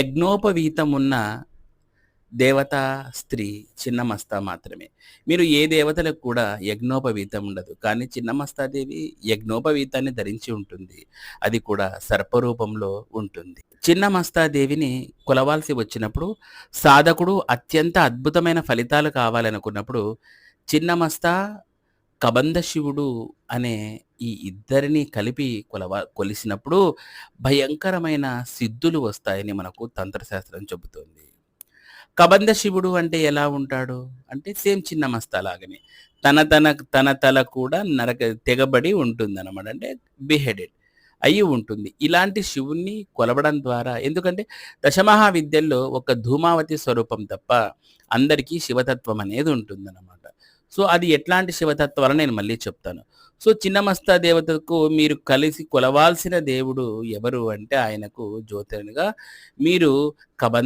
యజ్ఞోపవీతం ఉన్న దేవతా స్త్రీ చిన్నమస్తా మాత్రమే. మీరు ఏ దేవతలకు కూడా యజ్ఞోపవీతం ఉండదు. కానీ చిన్నమస్తాదేవి యజ్ఞోపవీతాన్ని ధరించి ఉంటుంది. అది కూడా సర్పరూపంలో ఉంటుంది. చిన్నమస్తాదేవిని కొలవాల్సి వచ్చినప్పుడు సాధకుడు అత్యంత అద్భుతమైన ఫలితాలు కావాలనుకున్నప్పుడు చిన్నమస్తా, కబంధ శివుడు అనే ఈ ఇద్దరిని కలిపి కొలవ కొలిసినప్పుడు భయంకరమైన సిద్ధులు వస్తాయని మనకు తంత్రశాస్త్రం చెబుతోంది. కబంధ శివుడు అంటే ఎలా ఉంటాడు? అంటే సేమ్ చిన్న లాగానే. తన తన తన తల కూడా నరక తెగబడి ఉంటుంది అనమాట అంటే బిహెడెడ్ అయి ఉంటుంది. ఇలాంటి శివుణ్ణి కొలవడం ద్వారా ఎందుకంటే దశమహా విద్యల్లో ఒక ధూమావతి స్వరూపం తప్ప అందరికీ శివతత్వం అనేది ఉంటుందనమాట. సో, అది ఎట్లాంటి శివతత్వాలో నేను మళ్ళీ చెప్తాను. సో, చిన్నమస్తా దేవతకు మీరు కలిసి కొలవాల్సిన దేవుడు ఎవరు అంటే ఆయనకు జ్యోతిర్నిగా మీరు కబంధ